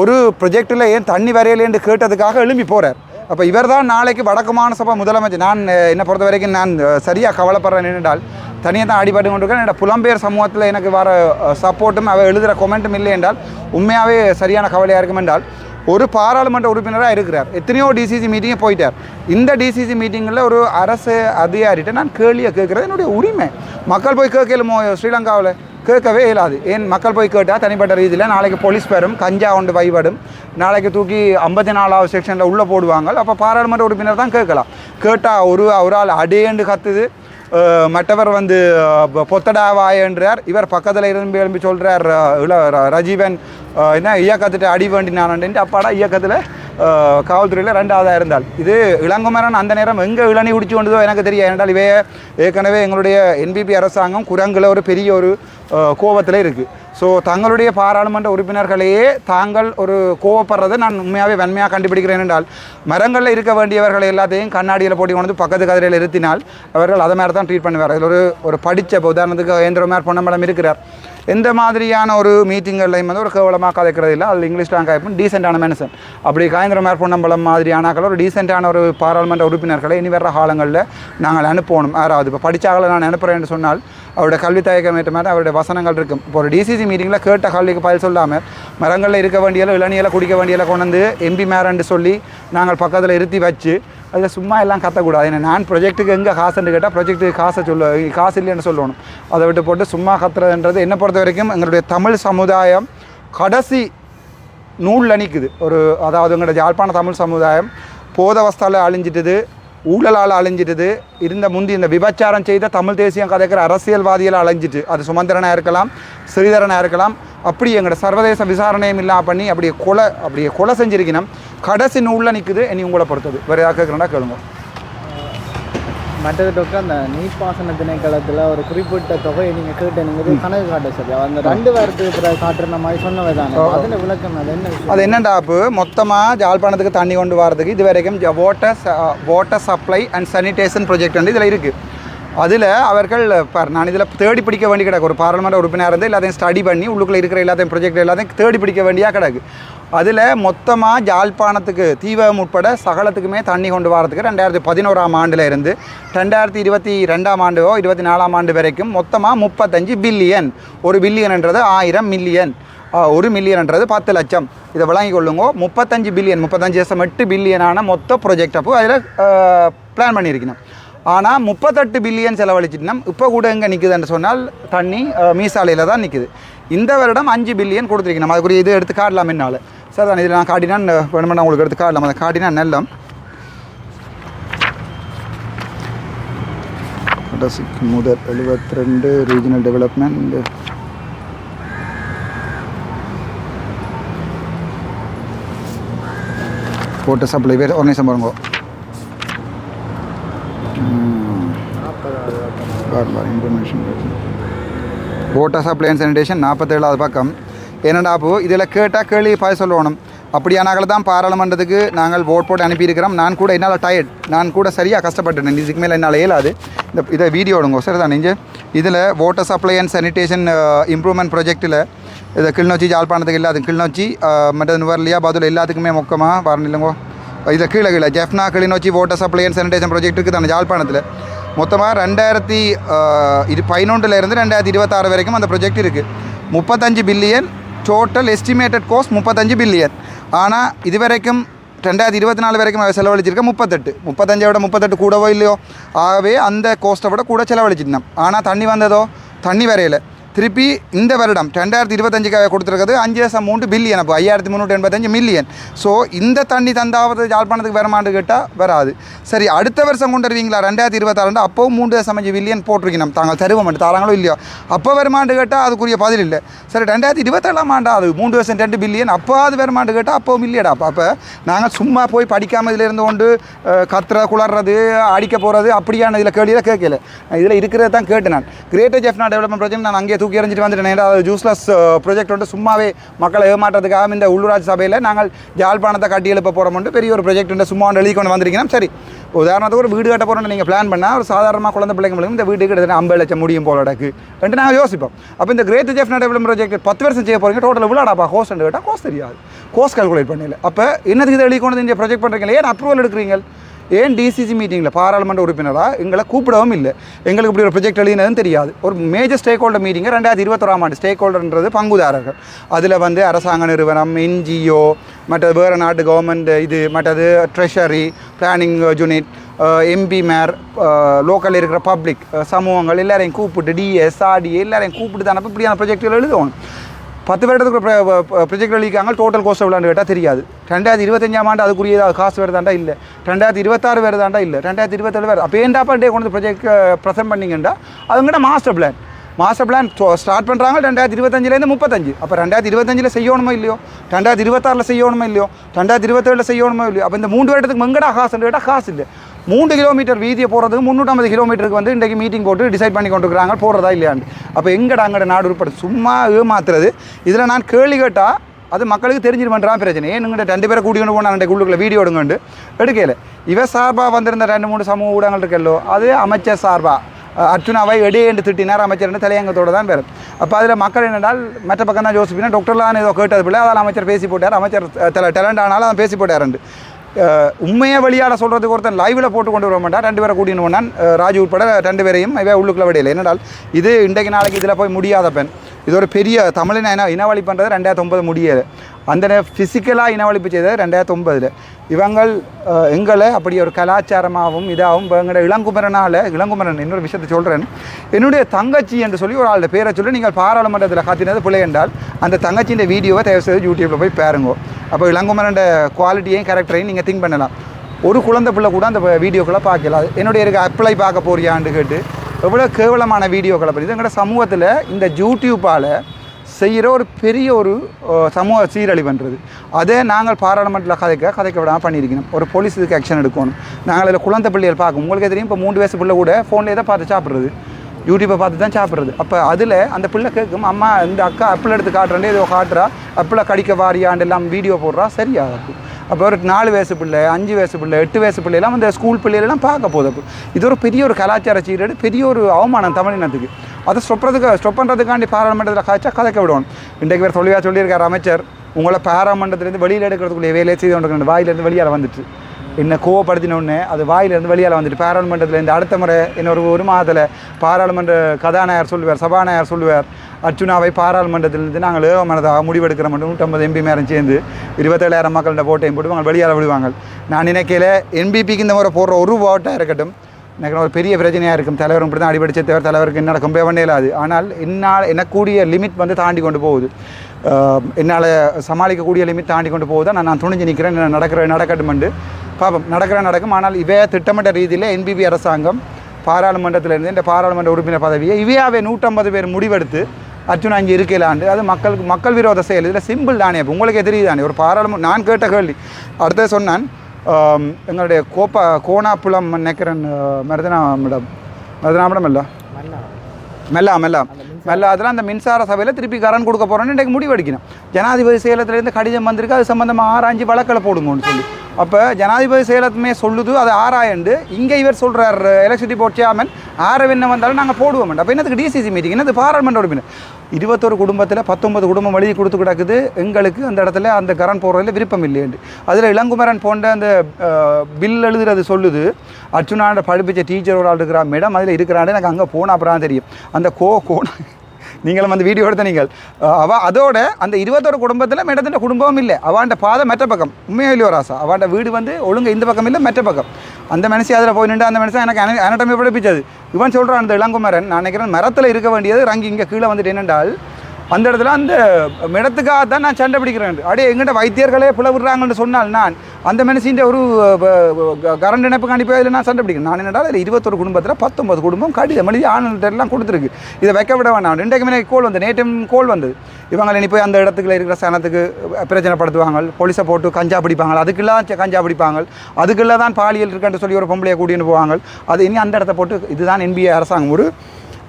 A: ஒரு ப்ரொஜெக்டில் ஏன் தண்ணி வரையலேன்னு கேட்டதுக்காக எழும்பி போகிறார் அப்போ இவர் தான் நாளைக்கு வடக்கு சபா முதலமைச்சர். நான் என்னை பொறுத்த வரைக்கும் நான் சரியாக கவலைப்படுறேன் என்றால் தனியாக தான் அடிபட்டு கொண்டிருக்கேன் என்னோட புலம்பெயர் சமூகத்தில் எனக்கு வர சப்போர்ட்டும் அவள் எழுதுகிற கொமெண்ட்டும் இல்லை என்றால் உண்மையாகவே சரியான கவலையாக இருக்கும் என்றால் ஒரு பாராளுமன்ற உறுப்பினராக இருக்கிறார். எத்தனையோ டிசிசி மீட்டிங்கே போயிட்டார். இந்த டிசிசி மீட்டிங்கில் ஒரு அரசு அதிகாரிகிட்ட நான் கேள்வியை கேட்குறது என்னுடைய உரிமை. மக்கள் போய் கேட்கலுமோ ஸ்ரீலங்காவில்? கேட்கவே இயலாது. ஏன் மக்கள் போய் கேட்டால் தனிப்பட்ட ரீதியில் நாளைக்கு போலீஸ் பெறும் கஞ்சா ஒன்று வைபடும் நாளைக்கு தூக்கி ஐம்பத்தி நாலாவது செக்ஷனில் உள்ளே போடுவாங்க. அப்போ பாராளுமன்ற உறுப்பினர் தான் கேட்கலாம். கேட்டால் ஒரு ஒரு ஆள் அடேண்டு கத்துது. மற்றவர் வந்து பொத்தடாவாயன்றார். என்றார் இவர் பக்கத்தில் இருந்து எழும்பி சொல்கிறார் இள ர- ரஜீவன் என்ன இயக்கத்திட்ட அடி வேண்டினான்ட்டு அப்பாடா இயக்கத்தில் காவல்துறையில் ரெண்டாவதாக இருந்தால் இது இளங்குமரன் அந்த நேரம் எங்கே இளநி குடிச்சு கொண்டதோ எனக்கு தெரியும் என்றால் இவே ஏற்கனவே எங்களுடைய என்பிபி அரசாங்கம் குரங்கில் ஒரு பெரிய ஒரு கோபத்தில் இருக்குது ஸோ தங்களுடைய பாராளுமன்ற உறுப்பினர்களையே தாங்கள் ஒரு கோவப்படுறதை நான் உண்மையாகவே வன்மையாக கண்டுபிடிக்கிறேன் என்றால் மரங்களில் இருக்க வேண்டியவர்களை எல்லாத்தையும் கண்ணாடியில் போட்டி கொண்டு வந்து பக்கத்து கதிரையில் இருத்தினால் அவர்கள் அதை மாதிரி தான் ட்ரீட் பண்ணுவார். அதில் ஒரு ஒரு படித்த இப்போ உதாரணத்துக்கு ஏந்திரமார் பொன்னம்பலம் இருக்கிறார். எந்த மாதிரியான ஒரு மீட்டிங்கள்லையும் வந்து ஒரு கேவலமாக கதைக்கிறது இல்லை. அது இங்கிலீஷ் தான் காய்ப்பும் டீசெண்டான மனுஷன் அப்படி காயந்திரம் பொன்னம்பலம் மாதிரியான ஒரு டீசெண்டான ஒரு பாராளுமன்ற உறுப்பினர்களை இனி வர்ற காலங்களில் நாங்கள் அனுப்பணும். யாராவது இப்போ படித்தாக்களை நான் அனுப்புகிறேன்னு சொன்னால் அவருடைய கல்வி தயக்கம் ஏற்ற மாதிரி அவருடைய வசனங்கள் இருக்கும். இப்போ ஒரு டிசிசி மீட்டிங்கில் கேட்ட கல்விக்கு பதில் சொல்லாமல் மரங்களில் இருக்க வேண்டியல இளநியில் குடிக்க வேண்டியல கொண்டு வந்து எம்பி மேரண்டு சொல்லி நாங்கள் பக்கத்தில் இருத்தி வச்சு அதில் சும்மா எல்லாம் கத்தக்கூடாது. ஏன்னா நான் ப்ரொஜெக்ட்டுக்கு எங்கே காசுன்னு கேட்டால் ப்ரொஜெக்ட்டுக்கு காசை சொல்ல காசு இல்லைன்னு சொல்லணும். அதை விட்டு போட்டு சும்மா கத்துறதுன்றது என்னை பொறுத்த வரைக்கும் எங்களுடைய தமிழ் சமுதாயம் கடைசி நூலில் நிற்குது ஒரு அதாவது எங்களோட யாழ்ப்பாண தமிழ் சமுதாயம் போதவஸ்தால அழிஞ்சிட்டுது ஊழலால் அழிஞ்சிட்டுது இருந்த முந்தி இந்த விபச்சாரம் செய்த தமிழ் தேசியம் கதைக்கிற அரசியல்வாதிகள் அழிஞ்சிட்டு. அது சுமந்திரனாக இருக்கலாம் ஸ்ரீதரனாக இருக்கலாம் அப்படி எங்களோட சர்வதேச விசாரணையும் இல்லாமல் பண்ணி அப்படியே கொலை அப்படியே கொலை செஞ்சிருக்கணும் கடைசி நூலில் நிற்குது இனி உங்களை பொறுத்தது. வேறு யாருக்கு கேட்குறேன்னா கேளுங்க.
C: மற்றது டாக்டர் அந்த நீர்ப்பாசன திணைக்களத்தில் ஒரு குறிப்பிட்ட தொகையை நீங்கள் கேட்டு நீங்கள் கணக்கு காட்ட சரி அந்த ரெண்டு வாரத்துக்கு காட்டுற மாதிரி சொன்னவை தானே? அதில் விளக்கம் அது என்ன
A: அது என்னண்டா அப்போ மொத்தமாக ஜாழ்ப்பாணத்துக்கு தண்ணி கொண்டு வரதுக்கு இது வரைக்கும் water water supply and sanitation project வந்து இதில் இருக்குது அதில் அவர்கள் பார் நான் இதில் தேடி பிடிக்க வேண்டி கிடக்கு. ஒரு பாராளுமன்ற உறுப்பினர் இருந்து எல்லாத்தையும் ஸ்டடி பண்ணி உள்ளுக்குள்ளே இருக்கிற எல்லாத்தையும் ப்ரொஜெக்ட் எல்லாத்தையும் தேடி பிடிக்க வேண்டியாக கிடக்கு. அதில் மொத்தமாக ஜாழ்ப்பாணத்துக்கு தீவகம் உட்பட சகலத்துக்குமே தண்ணி கொண்டு வரதுக்கு ரெண்டாயிரத்தி பதினோராம் ஆண்டில் இருந்து ரெண்டாயிரத்தி இருபத்தி ரெண்டாம் ஆண்டோ இருபத்தி நாலாம் ஆண்டு வரைக்கும் மொத்தமாக முப்பத்தஞ்சு பில்லியன். ஒரு பில்லியன்ன்றது ஆயிரம் மில்லியன். ஒரு மில்லியன்ன்றது பத்து லட்சம். இதை விளங்கி கொள்ளுங்க. முப்பத்தஞ்சு பில்லியன் முப்பத்தஞ்சு லட்சம் எட்டு பில்லியனான மொத்த ப்ரொஜெக்ட் அப்போ அதில் பிளான் பண்ணியிருக்கணும். ஆனால் முப்பத்தெட்டு பில்லியன் செலவழிச்சிட்டோம் இப்போ கூட எங்கே நிற்குதுன்னு சொன்னால் தண்ணி மீசாலையில் தான் நிற்குது இந்த வருடம் அஞ்சு பில்லியன் கொடுத்துருக்கணும் அதுக்குரிய இது எடுத்து காட்டலாம் என்னால். சார் தான் இதில் நான் காட்டினா வேணுமென்னா உங்களுக்கு எடுத்து காட்டலாம். அதை காட்டினா நல்லம். கடைசிக்கு முதல் எழுபத்தி ரெண்டு ரீஜனல் டெவலப்மெண்ட் போட்டு சப்ளை பேர் ஒரு நிமிஷம் பாருங்க இன்ஃபர்மேஷன் வாட்டர் சப்ளை சானிடேஷன் நாற்பத்தேழாவது பக்கம். என்னடா அப்போ இதில் கேட்டால் கேள்வி பாய் சொல்லணும். அப்படியானால தான் பாராளுமன்றத்துக்கு நாங்கள் ஓட் போட்டு அனுப்பியிருக்கிறோம். நான் கூட என்னால் டயர்ட் நான் கூட சரியாக கஷ்டப்பட்டுனேன் இதுக்கு மேலே என்னால் இயலாது. இந்த இதை வீடியோ எடுங்க. சரி தான் நீங்கள் இதில் water supply and sanitation improvement ப்ராஜெக்ட்டில் இதை கிளிநொச்சி ஜாழ்ப்பாணத்துக்கு இல்லாது கிளிநொச்சி uh, மற்றது நுவர்லியா பதில் எல்லாத்துக்குமே மொக்கமாக வரணும் இல்லைங்கோ. இதை கீழே கீழே. Jaffna Kilinochchi water supply and sanitation ப்ராஜெக்ட்டுக்கு இருக்குது தானே ஜாழ்ப்பாணத்தில்? மொத்தமாக ரெண்டாயிரத்தி இது பதினொன்றுலேருந்து ரெண்டாயிரத்தி இருபத்தாறு வரைக்கும் அந்த ப்ராஜெக்ட் இருக்குது முப்பத்தஞ்சு பில்லியன் டோட்டல் எஸ்டிமேட்டட் கோஸ்ட் முப்பத்தஞ்சு பில்லியன் ஆனால் இது வரைக்கும் ரெண்டாயிரத்தி இருபத்தி நாலு வரைக்கும் அவன் செலவழிச்சிருக்க முப்பத்தெட்டு. முப்பத்தஞ்சை விட முப்பத்தெட்டு கூடவோ இல்லையோ ஆகவே அந்த கோஸ்ட்டை விட கூட செலவழிச்சிருந்தோம். ஆனால் தண்ணி வந்ததோ? தண்ணி வரையலை. திருப்பி இந்த வருடம் ரெண்டாயிரத்தி இருபத்தஞ்சுக்காக கொடுத்துருக்கிறது அஞ்சு லட்சம் மூன்று பில்லியன் அப்போ ஐயாயிரத்தி முந்நூற்றி எண்பத்தஞ்சு மில்லியன். ஸோ இந்த தண்ணி தந்தாவது யாழ்ப்பாணத்துக்கு வருமானு கேட்டால் வராது. சரி அடுத்த வருஷம் கொண்டு வருவீங்களா? ரெண்டாயிரத்தி இருபத்தாறு அப்போவும் மூன்று லட்சம் அஞ்சு பில்லியன் போட்டிருக்கணும். தாங்கள் தருவோம் தாராங்களோ இல்லையோ? அப்போ வருமானு கேட்டால் அதுக்குரிய பதில் இல்லை. சரி ரெண்டாயிரத்தி இருபத்தேழாம் ஆண்டா அது மூன்று வருஷம் ரெண்டு பில்லியன். அப்போ அது வருமானு கேட்டால் அப்போவும் இல்லையடா அப்போ அப்போ நாங்கள் சும்மா போய் படிக்காமல் இதில் இருந்து கொண்டு கத்துற குளறது அடிக்க போகிறது அப்படியான இதில் கேள்வியில் கேட்கல. இதில் இருக்கிறத தான் கேட்டு நான். கிரேட்டர் ஜெஃப்னா டெவலப்மெண்ட் ப்ராஜெக்ட் நான் அங்கே தூக்கி எறிஞ்சிட்டு வந்துட்டேன். ஏதாவது ஜூஸ்லஸ் ஜூஸ்லெஸ் ப்ராஜெக்ட் வந்து சும்மாவே மக்களை ஏமாற்றத்துக்காக இந்த உள்ளூராட்சி சபையில் நாங்கள் ஜாழ்ப்பாணத்தை கட்டி எழுப்ப போகிறோம்ட்டு பெரிய ஒரு ப்ராஜெக்ட் வந்து சும்மா ஒன்று எழுதி கொண்டு வந்திருக்கணும் சரி. உதாரணத்துக்கு ஒரு வீடு கட்ட போகிறோம்னு நீங்கள் பிளான் பண்ணால் ஒரு சாதாரணமாக குழந்தை பிள்ளைங்களுக்கு இந்த வீட்டுக்கு கிட்டத்தட்ட ஐம்பது லட்சம் முடியும் போல இடக்கு ரெண்டு நாங்கள் யோசிப்போம். அப்போ இந்த கிரேட் ஜெஃப் டெவலப்மெண்ட் ப்ராஜெக்ட் பத்து வருஷம் செய்ய போகிறீங்க டோட்டல் விழாடாப்பா கோஸ் கேட்டால் கோஸ் தெரியாது. கோஸ் கால்குலேட் பண்ணல. அப்போ என்னதுக்கு இதை எழுதி கொண்டு வந்து இந்த ப்ராஜெக்ட் பண்ணுறீங்க ஏன் அப்ரூவல் எடுக்கிறீங்க? ஏன் டிசிசி மீட்டிங்கில் பாராளுமன்ற உறுப்பினராக எங்களை கூப்பிடவும் இல்லை. எங்களுக்கு இப்படி ஒரு ப்ரொஜெக்ட் எழுதினதும் தெரியாது. ஒரு மேஜர் ஸ்டேக் ஹோல்டர் மீட்டிங்கை ரெண்டாயிரத்தி இருபத்தொராம் ஆண்டு ஸ்டேக் ஹோல்டர்ன்றது பங்குதாரர்கள். அதில் வந்து அரசாங்க நிறுவனம் என்ஜிஓ மற்றது வேறு நாட்டு கவர்மெண்ட் இது மற்றது treasury planning unit MP mayor லோக்கலில் இருக்கிற பப்ளிக் சமூகங்கள் எல்லாரையும் கூப்பிட்டு டிஎஸ் ஆர்டி எல்லாரையும் கூப்பிட்டு தானே இப்படியான ப்ரொஜெக்டுகள் எழுதுவோம். பத்து வருடத்துக்கு ப்ரொஜெக்ட் அளிக்காங்க டோட்டல் கோஸ்ட் எவ்வளோன்னு கேட்டால் தெரியாது. ரெண்டாயிரத்தி இருபத்தஞ்சாம் ஆண்டு அதுக்குரிய ஏதாவது காசு வருதாண்டா இல்லை. ரெண்டாயிரத்தி இருபத்தாறு வருதாண்டா இல்லை. ரெண்டாயிரத்தி இருபத்தேழு வேறு. அப்போ ஏன்டா டே கொண்டு ப்ரொஜெக்ட் ப்ரெசென்ட் பண்ணிங்கண்டா அதுங்கிட்ட master plan master plan start பண்ணுறாங்க ரெண்டாயிரத்தி இருபத்தஞ்சிலேருந்து முப்பத்தஞ்சு. அப்போ ரெண்டாயிரத்தி இருபத்தஞ்சில் செய்யணுமோ இல்லையோ? ரெண்டாயிரத்தி இருபத்தாறில் செய்யணுமோ இல்லையோ? ரெண்டாயிரத்தி இருபத்தேழில் செய்யணுமோ இல்லையோ? அப்போ இந்த மூன்று வருடத்துக்கு மங்கடா காசுன்னு கேட்டால் காசு இல்லை. மூன்று கிலோமீட்டர் வீதியை போகிறதுக்கு முந்நூற்றம்பது கிலோமீட்டருக்கு வந்து இன்றைக்கு மீட்டிங் போட்டு டிசைட் பண்ணி கொண்டுருக்காங்க போகிறதா இல்லையான்னு அப்போ எங்கடா அங்கட நாடு உட்பட சும்மா ஏமாத்துறது. இதில் நான் கேள்வி கேட்டால் அது மக்களுக்கு தெரிஞ்சிருமன்றான் பிரச்சனை. ஏன் நீங்க ரெண்டு பேரை கூட்டிகிட்டு போனால் ரெண்டு உள்ளுக்குள்ள வீடியோ எடுங்கண்டு எடுக்கல இவ சார்பாக வந்திருந்த ரெண்டு மூணு சமூக ஊடகங்கள் இருக்கல்லோ அது அமைச்சர் சார்பாக அர்ச்சுனாவை எடே திட்டினார் அமைச்சர் தலையங்கத்தோடு தான் பேர் அப்போ அதில் மக்கள் என்னென்றால் மற்ற பக்கம் தான் ஜோசிப்பினா டாக்டர்லாம் ஏதோ கேட்டது பிள்ளை அதால் அமைச்சர் பேசி போட்டார். அமைச்சர் டேலண்ட் ஆனாலும் அவன் பேசி போட்டார் ரெண்டு உண்மையை வெளியாட சொல்கிறதுக்கு ஒருத்தன் லைவில் போட்டு கொண்டு வர மாட்டான் ரெண்டு பேரை கூட்டின்னு போனான். ராஜு உட்பட ரெண்டு பேரையும் இவ உள்ளுக்குள்ள விடையில. என்னடால் இது இன்றைக்கு நாளைக்கு இதில் போய் முடியாத பெண். இது ஒரு பெரிய தமிழின இன இனவழி பண்ணுறது ரெண்டாயிரத்தி ஒன்பது முடியாது அந்த ஃபிசிக்கலாக இனவழிப்பு செய்தது ரெண்டாயிரத்தி ஒம்பதில் இவங்கள் எங்களை அப்படி ஒரு கலாச்சாரமாகவும் இதாகவும் எங்களோட இளங்குமரனால் இளங்குமரன் இன்னொரு விஷயத்தை சொல்கிறேன் என்னுடைய தங்கச்சி என்று சொல்லி ஒரு ஆளோட பேரை சொல்லி நீங்கள் பாராளுமன்றத்தில் காத்தினது பிள்ளை என்றால் அந்த தங்கச்சியின் வீடியோவை தயவு செய்து யூடியூப்பில் போய் பாருங்க. அப்போ இளங்குமரன் குவாலிட்டியையும் கேரக்டரையும் நீங்கள் திங்க் பண்ணலாம். ஒரு குழந்தை பிள்ளை கூட அந்த வீடியோக்களை பார்க்கலாம். அது என்னுடைய இருக்க அப்ளை பார்க்க போறியான்னு கேட்டு எவ்வளோ கேவலமான வீடியோக்களை பற்றி எங்களோட சமூகத்தில் இந்த யூடியூப்பால் செய்கிற ஒரு பெரிய ஒரு சமூக சீரழிவுன்றது. அதே நாங்கள் பாராளுமன்றத்தில் கதைக்க கதைக்க விடாமல் பண்ணியிருக்கணும். ஒரு போலீஸ் இதுக்கு ஆக்ஷன் எடுக்கணும். நாங்கள் இதில் குழந்தை பிள்ளைகள் பார்க்கும். உங்களுக்கு தெரியும் இப்போ மூணு வயசு பிள்ளை கூட ஃபோன்லேயே தான் பார்த்து சாப்பிட்றது. யூடியூப்பை பார்த்து தான் சாப்பிட்றது. அப்போ அதில் அந்த பிள்ளை கேட்கும் அம்மா இந்த அக்கா அப்பிள் எடுத்து காட்டுறேன் ஏதோ காட்டுறா. அப்பிளை கடிக்க வாரியாண்டு எல்லாம் வீடியோ போடுறா. சரியாகும். அப்போ ஒரு நாலு வயசு பிள்ளை அஞ்சு வயசு பிள்ளை எட்டு வயசு பிள்ளைலாம் அந்த ஸ்கூல் பிள்ளைகளெல்லாம் பார்க்க போதும் அப்போ இது ஒரு பெரிய ஒரு கலாச்சார சீரடு பெரிய ஒரு அவமானம் தமிழினத்துக்கு. அதை ஸ்டொப்புறதுக்கு ஸ்டொப் பண்ணுறதுக்காண்டி பாராளுமன்றத்தில் காய்ச்சா கதைக்க விடுவோம் இன்றைக்கு வேறு தொழிலாக சொல்லியிருக்கார் அமைச்சர் உங்களை பாராளுமன்றத்துலேருந்து வெளியில் எடுக்கிறதுக்குள்ளே வேலையை செய்து கொண்டு வாயிலேருந்து வெளியால் வந்துட்டு. என்னை கோவப்படுத்தின உடனே அது வாயிலேருந்து வெளியால் வந்துட்டு பாராளுமன்றத்தில் இந்த அடுத்த முறை இன்னொரு ஒரு மாதத்தில் பாராளுமன்ற கதாநாயகர் சொல்லுவார் சபாநாயகர் சொல்லுவார். அர்ச்சுனாவை பாராளுமன்றத்திலிருந்து நாங்கள் ஏகமனதாக முடிவெடுக்கிற மட்டும் நூற்றம்பது எம்பி மேரம் சேர்ந்து இருபத்தேழாயிரம் மக்கள்கிட்ட போட்டையும் போட்டு அவங்க வெளியால் விடுவாங்க. நான் நினைக்கல எம்பிபிக்கு இந்த முறை போடுற ஒரு ஓட்டாக இருக்கட்டும். எனக்கு ஒரு பெரிய பிரச்சனையாக இருக்கும். தலைவர் இப்படி தான் அடிபடிச்ச தேவர் தலைவருக்கு என்ன நடக்கும்? பண்ணே இல்லாது. ஆனால் என்னால் எனக்கூடிய லிமிட் வந்து தாண்டி கொண்டு போகுது. என்னால் சமாளிக்கக்கூடிய லிமிட் தாண்டி கொண்டு போகுது? நான் நான் துணிஞ்சு நிற்கிறேன் நடக்கிற நடக்கிற நடக்கட்டுமெண்டு பாப்போம் நடக்கிற நடக்கும். ஆனால் இவே திட்டமிட்ட ரீதியில் என்பிபி அரசாங்கம் பாராளுமன்றத்திலிருந்து இந்த பாராளுமன்ற உறுப்பினர் பதவியை இவையாவே நூற்றம்பது பேர் முடிவெடுத்து அர்ஜுன் அஞ்சு இருக்கலாண்டு அது மக்களுக்கு மக்கள் விரோத செயல். இதில் சிம்பிள் தானே. அப்போ உங்களுக்கே தெரியுது தானே. ஒரு பாராளுமன்ற நான் கேட்ட கேள்வி. அடுத்தது சொன்னான் எங்களுடைய கோப்பா கோணாப்புலம் நினைக்கிறேன் மருதனா மேடம். மருதனா மேடம் இல்லை மெல்லா. மெல்லா மெல்லா. அதெல்லாம் அந்த மின்சார சபையில் திருப்பி கரண்ட் கொடுக்க போகிறோன்னு இன்றைக்கு முடிவெடுக்கணும். ஜனாதிபதி செயலத்திலேருந்து கடிதம் வந்திருக்கு. அது சம்மந்தமாக ஆராய்ஞ்சு வழக்கில் போடுங்கன்னு சொல்லி. அப்போ ஜனாதிபதி செயலத்துமே சொல்லுது அது ஆராயண்டு. இங்கே இவர் சொல்கிறார் எலக்ட்ரிசிட்டி போர்ட் சேர்மன் ஆற என்ன வந்தாலும் நாங்கள் போடுவோம். அப்போ என்னதுக்கு டிசிசி மீட்டிங் என்னது பாராளுமன்ற உறுப்பினர் இருபத்தொரு குடும்பத்தில் பத்தொன்பது குடும்பம் வழி கொடுத்து கிடக்குது. எங்களுக்கு அந்த இடத்துல அந்த கரண்ட் போடுறதுல விருப்பம் இல்லையண்டு. அதில் இளங்குமரன் போன்ற அந்த பில் எழுதுறது சொல்லுது. அர்ச்சுனாண்ட படிப்பிச்ச டீச்சர் ஒரு ஆள் இருக்கிறா மேடம் அதில் இருக்கிறாண்டு எனக்கு அங்கே போனால் அப்புறம் தெரியும். அந்த கோ கோண நீங்களும் வந்து வீடியோ எடுத்த நீங்கள். அவ அதோட அந்த இருபத்தோரு குடும்பத்தில் மேடத்தின் குடும்பமும் இல்லை. அவாண்ட பாதை மெட்ட பக்கம். உண்மையோ இல்லையோ ராசா? அவாண்ட வீடு வந்து ஒழுங்கு இந்த பக்கம் இல்லை மெட்ட பக்கம். அந்த மனுஷன் அதில் போய் நின்று அந்த மனுஷன் எனக்கு அனட்டமே படிப்பிச்சது. இவன் சொல்கிறான் அந்த இளங்குமரன் நான் நினைக்கிறேன் மரத்தில் இருக்க வேண்டியது ரங்கி இங்கே கீழே வந்துட்டு என்னென்றால் அந்த இடத்துல அந்த மிடத்துக்காக தான் நான் சண்டை பிடிக்கிறேன். அடே எங்கிட்ட வைத்தியர்களே புலவிடுறாங்கன்னு சொன்னால் நான் அந்த மனுஷன் ஒரு கரண்ட் இணைப்பு அனுப்பி அதில் நான் சண்டை பிடிக்கிறேன். நான் என்னடா அதில் இருபத்தொரு குடும்பத்தில் பத்தொன்பது குடும்பம் கடிதம் எழுதி ஆனந்தெல்லாம் கொடுத்துருக்கு. இதை வைக்க விட வேண்டாம் ரெண்டுக்குமே எனக்கு கோல் வந்து நேற்றும் கோல் வந்தது. இவங்க இனி போய் அந்த இடத்துக்குள்ள இருக்கிற சனத்துக்கு பிரச்சனைப்படுத்துவாங்க. போலீஸை போட்டு கஞ்சா பிடிப்பாங்க. அதுக்குள்ளே கஞ்சா பிடிப்பாங்க. அதுக்குள்ளே தான் பாலியல் இருக்குன்னு சொல்லி ஒரு பொம்பளையை கூட்டின்னு போவாங்க. அது இனி அந்த இடத்த போட்டு இதுதான் என்பிஏ அரசாங்கம். ஒரு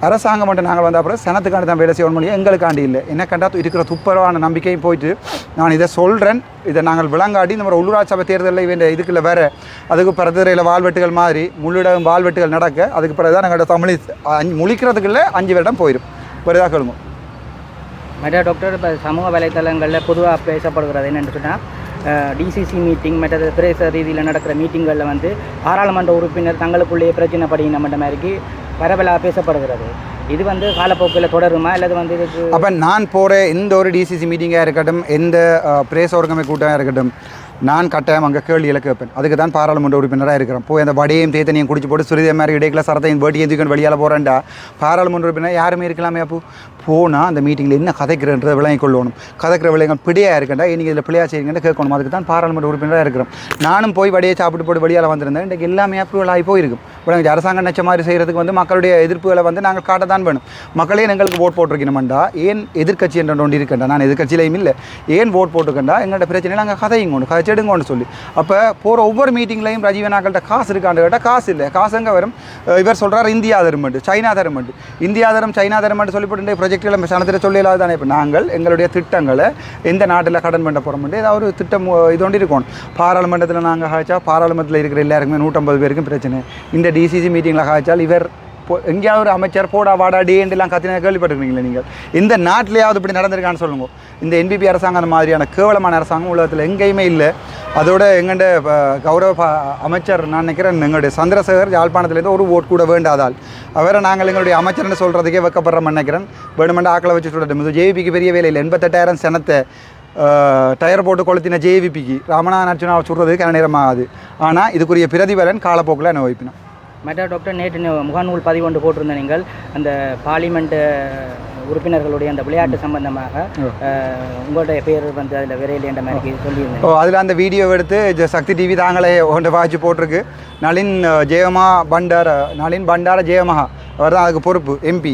A: அரசாங்கம் மட்டும் நாங்கள் வந்த அப்புறம் சனத்துக்காண்டி தான் வேலை செய்யணும் முடியும் எங்களுக்காண்டி இல்லை. என்ன கண்டா இருக்கிற துப்பரவான நம்பிக்கையும் போயிட்டு நான் இதை சொல்கிறேன் இதை நாங்கள் விளங்காடி இந்த மாதிரி உள்ளூராட்சி சபை தேர்தலில் வேண்டிய இதுக்குள்ள வேறு அதுக்கு பிறதுறையில் வால்வெட்டுகள் மாதிரி முள்ளிடம் வால்வெட்டுகள் நடக்க அதுக்கு பிறகு தான் நாங்கள் தமிழ் அஞ்சு முழிக்கிறதுக்குள்ளே அஞ்சு வருடம் போயிடும் வருதா கேளுங்க
D: மற்ற டாக்டர் இப்போ சமூக வலைத்தளங்களில் பொதுவாக பேசப்படுகிறது என்னென்னு சொன்னால் டிசிசி மீட்டிங் மற்றது பிரேச ரீதியில் நடக்கிற மீட்டிங்களில் வந்து பாராளுமன்ற உறுப்பினர் தங்களுக்குள்ளேயே பிரச்சனை படிக்கணும் மாதிரி பரவலாக பேசப்படுகிறது. இது வந்து காலப்போக்கில் தொடருமா அல்லது வந்து இதுக்கு
A: அப்போ நான் போகிற எந்த ஒரு டிசிசி மீட்டிங்காக இருக்கட்டும் எந்த பிரேச ஒருங்கமை கூட்டமாக இருக்கட்டும் நான் கட்டாயம் அங்கே கேள்விகளை கேட்பேன் அதுக்கு தான் பாராளுமன்ற உறுப்பினராக இருக்கிறேன் போய் அந்த வடையையும் தேத்தனையும் குடிச்சு போட்டு சுருதியை மாதிரி இடைக்கில் சரத்தையும் வேட்டியும் தூக்கி வெளியால் போகிறேன்டா பாராளுமன்ற உறுப்பினர் யாருமே இருக்கலாமே அப்போ? போனால் அந்த மீட்டிங்கில் என்ன கதைக்கிறன்றதை விளங்கிக் கொள்ளணும். கதைக்கிற விளையங்கள் பிடியாக இருக்கண்டா? நீங்கள் இதில் பிள்ளையா செய்யுங்கன்னு கேட்கணும். அதுக்கு தான் பாராளுமன்ற உறுப்பினராக இருக்கிறோம். நானும் போய் வடையை சாப்பிட்டு போட்டு வெளியால் வந்திருந்தேன். இன்றைக்கு எல்லாமே அப்ரூவல் ஆகி போயிருக்கும். இப்போ அரசாங்கம் நினச்ச மாதிரி செய்கிறதுக்கு வந்து மக்களுடைய எதிர்ப்புகளை வந்து நாங்கள் காட்ட தான் வேணும். மக்களே எங்களுக்கு ஓட் போட்டிருக்கணும்டா ஏன் எதிர்க்கட்சி என்ற ஒன்று இருக்கண்டா? நான் எதிர்க்கட்சியிலையும் இல்லை. ஏன் ஓட் போட்டுக்கண்டா எங்கள்கிட்ட பிரச்சனை நாங்கள் கதையும் கொண்டு சொல்லி. அப்போ போகிற ஒவ்வொரு மீட்டிங்லையும் ரஜீவனாக்கள்கிட்ட காசு இருக்கான்னு கேட்டால் காசு இல்லை. காசு எங்கே வரும்? இவர் சொல்கிறார் இந்தியா தருமண்டு சைனா தருமண்டு இந்தியா தரம் சைனா தருமண்டு சொல்லிப்பட்டு ப்ரொஜெக்டில் சனத்தில் சொல்லலாது தானே. இப்போ நாங்கள் எங்களுடைய திட்டங்களை எந்த நாட்டில் கடன் பண்ண போகிறோம் ஏதாவது ஒரு திட்டம் இது ஒன்று இருக்கணும். பாராளுமன்றத்தில் நாங்கள் காய்ச்சா பாராளுமன்றத்தில் இருக்கிற எல்லாருக்குமே நூற்றம்பது பேருக்கும் பிரச்சனை. இந்த டிசிசி மீட்டிங்கில் காய்ச்சால் இவர் எங்கேயாவது ஒரு அமைச்சர் போடா வாடா டேண்டெல்லாம் கத்தினா கேள்விப்பட்டிருக்கீங்களா நீங்கள்? இந்த நாட்டிலேயாவது இப்படி நடந்திருக்கான்னு சொல்லுங்க. இந்த என்பிபி அரசாங்கம் அந்த மாதிரியான கேவலமான அரசாங்கம் உலகத்தில் எங்கேயுமே இல்லை. அதோட எங்கள்ட கௌரவ அமைச்சர் நான் நினைக்கிறேன் எங்களுடைய சந்திரசேகர் யாழ்ப்பாணத்துலேருந்து ஒரு ஓட் கூட வேண்டாதால். அவரை நாங்கள் எங்களுடைய அமைச்சர்னு சொல்கிறதுக்கே வைக்கப்படுறோம் நினைக்கிறேன். வேணுமெண்டா ஆக்களை வச்சு சொல்லட்டும் இது ஜேபிக்கு பெரிய வேலை இல்லை. எண்பத்தெட்டாயிரம் சனத்தை டயர் போட்டு கொளுத்தின ஜேவிபிக்கு ராமநாதன் அர்ஜுனாவை சொல்கிறதுக்கு கன ஆகுது ஆனால் இதுக்குரிய பிரதிபலன் காலப்போக்கில் அனுபவிப்பினோம்
D: மற்ற டாக்டர் நேற்று முகநூல் பதிவு ஒன்று போட்டிருந்த நீங்கள் அந்த பார்லிமெண்ட் உறுப்பினர்களுடைய அந்த விளையாட்டு சம்பந்தமாக உங்களுடைய பேர் வந்து அதில் விரையில் என்ற மாதிரி சொல்லியிருந்தேன்.
A: ஓ அதில் அந்த வீடியோ எடுத்து சக்தி டிவி தாங்களே ஒன்று வாட்சி போட்டிருக்கு. நளின் ஜெயமா பண்டார நளின் பண்டார ஜெயமஹா அவர் தான் அதுக்கு பொறுப்பு எம்பி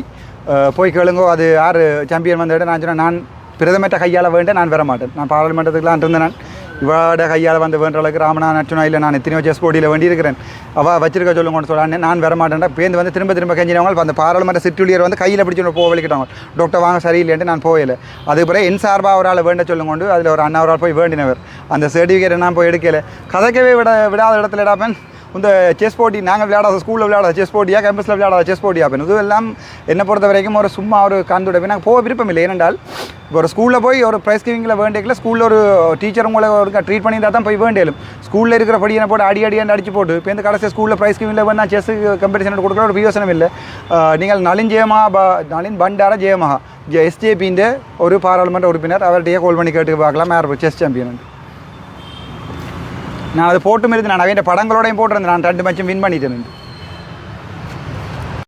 A: போய் கேளுங்கோ அது யார் சாம்பியன் வந்த நான் சொன்னேன் நான் பிரதமர்கிட்ட கையால் வேண்டேன் நான் வர மாட்டேன் நான் பாராளுமன்றத்துக்குலாம் இருந்தேன் நான். இவாட கையால் வந்து வேண்ட அளவுக்கு ராமனா அர்ச்சுனா இல்லை நான் எத்தனையோ செஸ் போட்டியில் வேண்டியிருக்கிறேன். அவள் வச்சிருக்க சொல்லுங்கன்னு சொல்லான்னு நான் வர மாட்டேன்டா பேருந்து வந்து திரும்ப திரும்ப கெஞ்சினவங்க அந்த பாராளுமன்ற சிற்றுளியர் வந்து கையில் பிடிச்சு போக வலிக்கிட்டாங்க டாக்டர் வாங்க சரியில்லைன்ட்டு நான் போகல. அதுக்கு பிறகு என் சார்பாக ஒரு ஆள் வேண்ட சொல்லுங்கொண்டு அதில் ஒரு அண்ணா ஒரு ஆள் போய் வேண்டினவர். அந்த சர்டிஃபிகேட் நான் போய் எடுக்கலை. கதைக்கவே விட விடாத இடத்துல இடாப்பேன் இந்த செஸ் போட்டி நாங்கள் விளையாடாத ஸ்கூலில் விளையாடாத செஸ் போட்டியா கேம்பஸில் விளையாடாத செஸ் போட்டியா அப்படின்னு. இதுவெல்லாம் என்னை பொறுத்த வரைக்கும் ஒரு சும்மா ஒரு கந்துடவே நாங்கள் போக விருப்பம் இல்லை. ஏனென்றால் இப்போ ஒரு ஸ்கூலில் போய் ஒரு ப்ரைஸ் கிவிங்கில் வேண்டியக்கில் ஸ்கூலில் ஒரு டீச்சர் உங்களை ஒரு ட்ரீட் பண்ணியிருந்தால் தான் போய் வேண்டியலும் ஸ்கூலில் இருக்கிற படியை போட்டு அடி அடியாண்டு அடிச்சு போட்டு இப்போ இந்த கடைசி ஸ்கூலில் ப்ரைஸ் கிவிங்கில் வேணா செஸ் கம்பெடிஷன் கொடுக்குற ஒரு யோசனை இல்லை. நீங்கள் நளின் ஜெயமா ப நளின் பண்டார ஜெயமஹா ஜெ எஸ்ஜேபியின் ஒரு பாராளுமன்ற உறுப்பினர் அவர்கிட்டயே கால் பண்ணி கேட்டு பார்க்கலாம். யார் செஸ் சாம்பியன் நான் அது போட்டும் இருந்து நான் அவன் படங்களோடையும் போட்டிருந்தேன். நான் ரெண்டு மேட்சும் வின் பண்ணிட்டேன்.